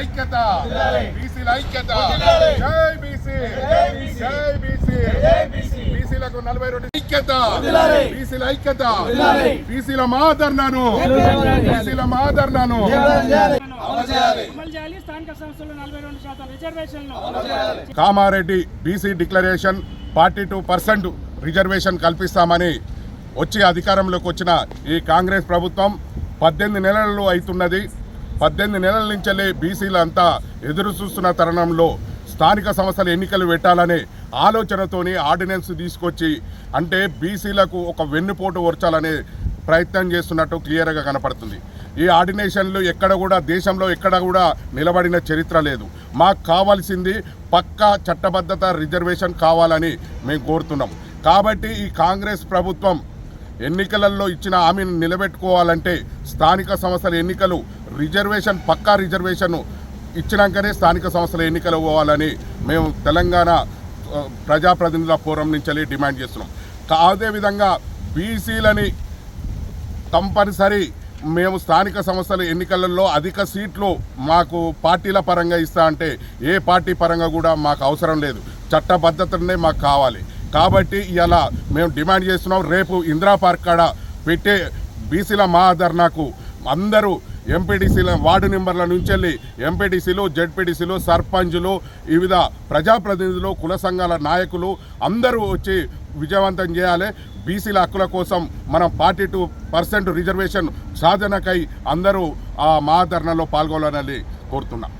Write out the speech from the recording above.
ఐక్యత. బీసీల ఐక్యత. జై బీసీ. జై బీసీ. బీసీలకు నలభై రెండు ఐక్యత. బీసీల ఐక్యత. బీసీల మాదర్నాను. బీసీల మాదర్నాను. Kamareddy BC declaration forty two percent reservation కల్పిస్తామని వచ్చి అధికారంలోకి వచ్చిన ఈ కాంగ్రెస్ ప్రభుత్వం పద్దెనిమిది నెలలు అవుతున్నది. పద్దెనిమిది నెలల నుంచెల్లి బీసీలు అంతా ఎదురు చూస్తున్న తరుణంలో స్థానిక సంస్థల ఎన్నికలు పెట్టాలనే ఆలోచనతోని ఆర్డినెన్స్ తీసుకొచ్చి అంటే బీసీలకు ఒక వెన్నుపోటు ఓర్చాలనే ప్రయత్నం చేస్తున్నట్టు క్లియర్గా కనపడుతుంది. ఈ ఆర్డినేషన్లు ఎక్కడ కూడా దేశంలో ఎక్కడ కూడా నిలబడిన చరిత్ర లేదు. మాకు కావాల్సింది పక్కా చట్టబద్ధత రిజర్వేషన్ కావాలని మేము కోరుతున్నాం. కాబట్టి ఈ కాంగ్రెస్ ప్రభుత్వం ఎన్నికలలో ఇచ్చిన హామీని నిలబెట్టుకోవాలంటే స్థానిక సంస్థల ఎన్నికలు రిజర్వేషన్ పక్కా రిజర్వేషన్ ఇచ్చినాకనే స్థానిక సంస్థల ఎన్నికలు పోవాలని మేము తెలంగాణ ప్రజాప్రతినిధుల ఫోరం నుంచి డిమాండ్ చేస్తున్నాం. అదేవిధంగా బీసీలని కంపల్సరీ మేము స్థానిక సంస్థల ఎన్నికలలో అధిక సీట్లు మాకు పార్టీల పరంగా ఇస్తా అంటే ఏ పార్టీ పరంగా కూడా మాకు అవసరం లేదు. చట్టబద్ధతనే మాకు కావాలి. కాబట్టి ఇలా మేము డిమాండ్ చేస్తున్నాం రేపు ఇందిరా పార్క్ కాడ పెట్టే బీసీల మహాధర్నాకు అందరూ ఎంపీటీసీల వార్డు నెంబర్ల నుంచి వెళ్ళి ఎంపీటీసీలు జెడ్పీటీసీలు సర్పంచులు వివిధ ప్రజాప్రతినిధులు కుల సంఘాల నాయకులు అందరూ వచ్చి విజయవంతం చేయాలి. బీసీల హక్కుల కోసం మనం ఫార్టీ టూ పర్సెంట్ రిజర్వేషన్ సాధనకై అందరూ ఆ మహాధరణలో పాల్గొనాలని కోరుతున్నాం.